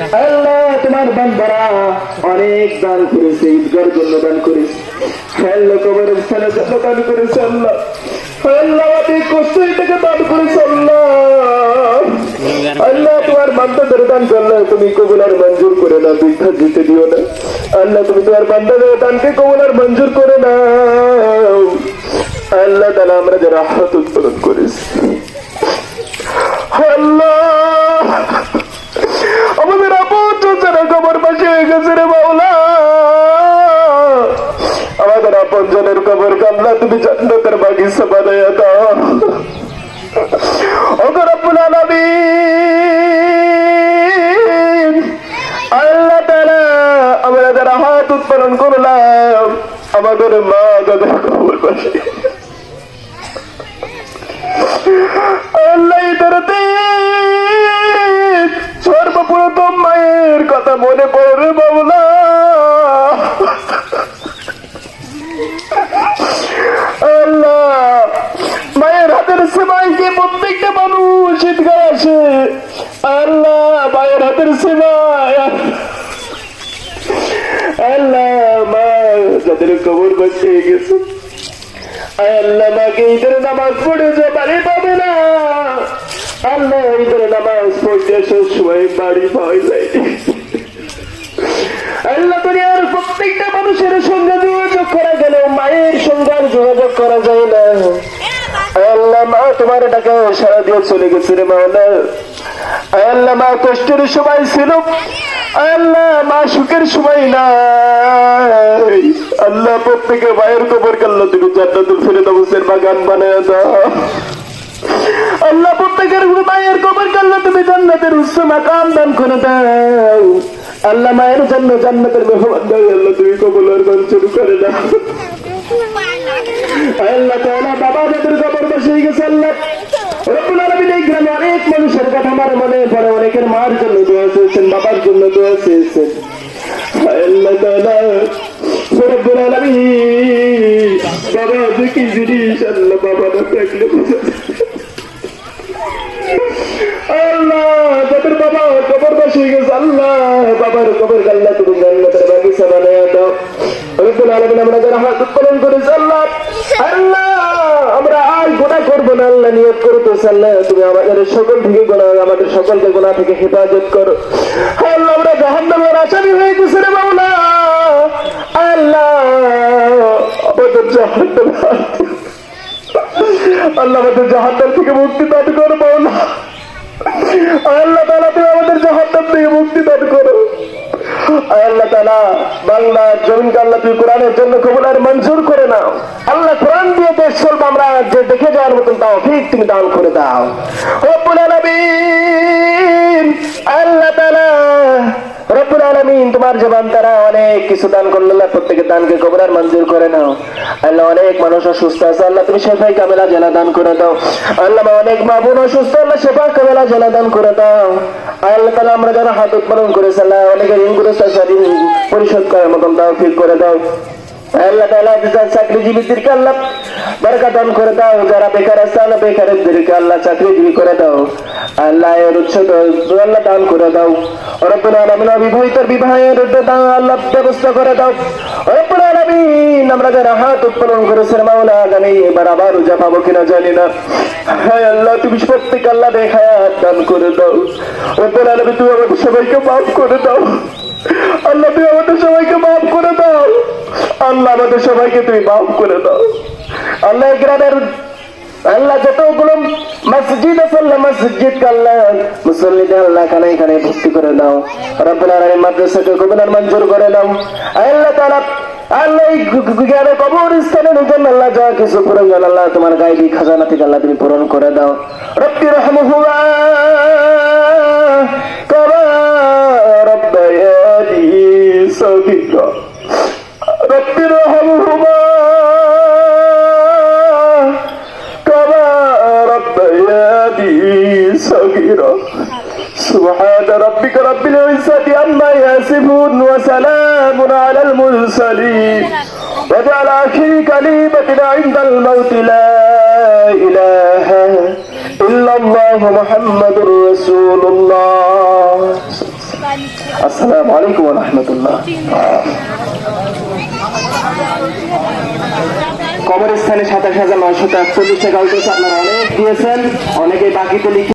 আল্লাহ তোমার বান্দারা অনেক দান করেছে, ঈদগার জন্য দান করেছে। কবরের দান করেছে আল্লাহ। আমরা যারা হাত উৎপাদন করেছি। আপন জনের কবর কান্না তুমি জান্নাতের বাগিচা বানাইয়া দাও। ওগো রব্বুল আলামিন, আল্লাহ তাআলা আমরা যারা হাত উৎপাদন করলাম, আমাদের মা দাদা কবর পাশে। হাতের সেবায় আল্লাহ দুনিয়ার প্রত্যেকটা মানুষের সঙ্গে যোগাযোগ করা গেল মায়ের সঙ্গে আর যোগাযোগ করা যায় না। আল্লাহ মা তোমার টাকা সারা দিয়ে আল্লাহ মা কষ্টের সময় ছিল। আল্লাহ মা সুখের সময় নাই। আল্লাহ প্রত্যেকে মায়ের কবর কাল্লা তুমি জান্নাতুল ফেরদাউসের বাগান বানায় দাও। আল্লাহ প্রত্যেকের মায়ের কবর কাল্লা তুমি জান্নাতের উচ্চ মাকাম দান করে দাও। আল্লাহ মায়ের জন্য জান্নাতের মেহমান দাও, আল্লাহ তুমি কবলের মঞ্জুর করে দাও আল্লাহ অনেক আমার মনে অনেকের মার জন্য বাবার জন্য না বাবা কবর বসে বাবার কবর তুমি জান্নাতের বাগিচা বানায় দাও। রব্বুল আলামিন আমরা যারা হাত করেছি নিয়ত করতেছি আল্লাহ তুমি আমাদের সকল থেকে গুনাহ, আমাদের সকলকে গুনাহ থেকে হেফাজত করো। আল্লাহ, আমরা আসামি রে মাওলা। আল্লাহ আমাদের জাহান্নাম। আল্লাহ আমাদের জাহান্নাম থেকে মুক্তি দান করো মাওলা। আল্লাহ তালা তুমি আমাদের জাহান্নাম থেকে মুক্তি দান করো। আল্লাহ বাংলা জমিনকে আল্লাহ তুমি কোরআনের জন্য কবুলার মঞ্জুর করে নাও। আল্লাহ কোরআন দিয়ে দেশ আমরা, যে দেখে যাওয়ার মতন তাও ঠিক তুমি দান করে দাও। রব্বুল আলামিন আল্লাহ তালা রব্বুল আলামিন তোমার জবান তারা অনেক কিছু দান করল, আল্লাহ প্রত্যেকের দানকে কবরার মঞ্জুর করে নাও। আল্লাহ অনেক মানুষ অসুস্থ আছে, আল্লাহ তুমি শেফাই কামেলা জেলা দান করে দাও। আল্লাহ অনেক মা বোন অসুস্থ, আল্লাহ শেফা কামেলা জেলা দান করে দাও। আল্লাহ তালা আমরা যারা হাত উৎপাদন করেছি, আল্লাহ অনেকে ঋণ পরিশোধ করার মতন দাও ফিল করে দাও। আল্লাহ চাকরিজীবীদেরকে আল্লাহ দান করে দাও, যারা বেকার আছে, আল্লাহ বেকারদেরকে আল্লাহ চাকরিজীবী করে দাও। আল্লাহ এর উৎস আল্লাহ দান করে দাও। রব্বুল আলামিন অবিবাহিতর বিবাহের দান আল্লাহ ব্যবস্থা করে দাও। রব্বুল আলামিন, আমরা যারা হাত উৎপাদন করেছেন, মাওলা আগামী এবার আবার রোজা পাবো কিনা জানি না। হ্যাঁ আল্লাহ, তুমি প্রত্যেক আল্লাহ দেখায় দান করে দাও। রব্বুল আলামিন, তুমি আমাদের সবাইকে মাফ করে দাও। আল্লাহ, তুমি আমাদের সবাইকে মাফ করে দাও। আল্লাহ, আমাদের সবাইকে তুমি মাফ করে দাও। আল্লাহ গ্রামের আল্লাহ যতগুলো মসজিদ আছে, আল্লাহ মসজিদ আল্লাহ মুসল্লিদের আল্লাহ কানে কানে ভর্তি করে দাও। রব্বুল আলামিন মাদ্রাসাকে কবুলার মঞ্জুর করে দাও। আল্লাহ তাআলা, আল্লাহ জ্ঞানে কবর স্থানের জন্য আল্লাহ যা কিছু প্রয়োজন, আল্লাহ তোমার গাইবি খাজানা থেকে আল্লাহ তুমি পূরণ করে দাও। রব্বি রহমহুল্লাহ। سبحان ربك رب العزة عما يصفون وسلام على المرسلين واجعل آخر كلمة عند الموت لا إله إلا الله محمد رسول الله আসসালামু আলাইকুম রহমতুল্লাহ কবরস্থানে সাতাশ হাজার নয়শো একচল্লিশ টাকা উঠেছে আপনারা অনেক দিয়েছেন অনেকে বাকিতে লিখে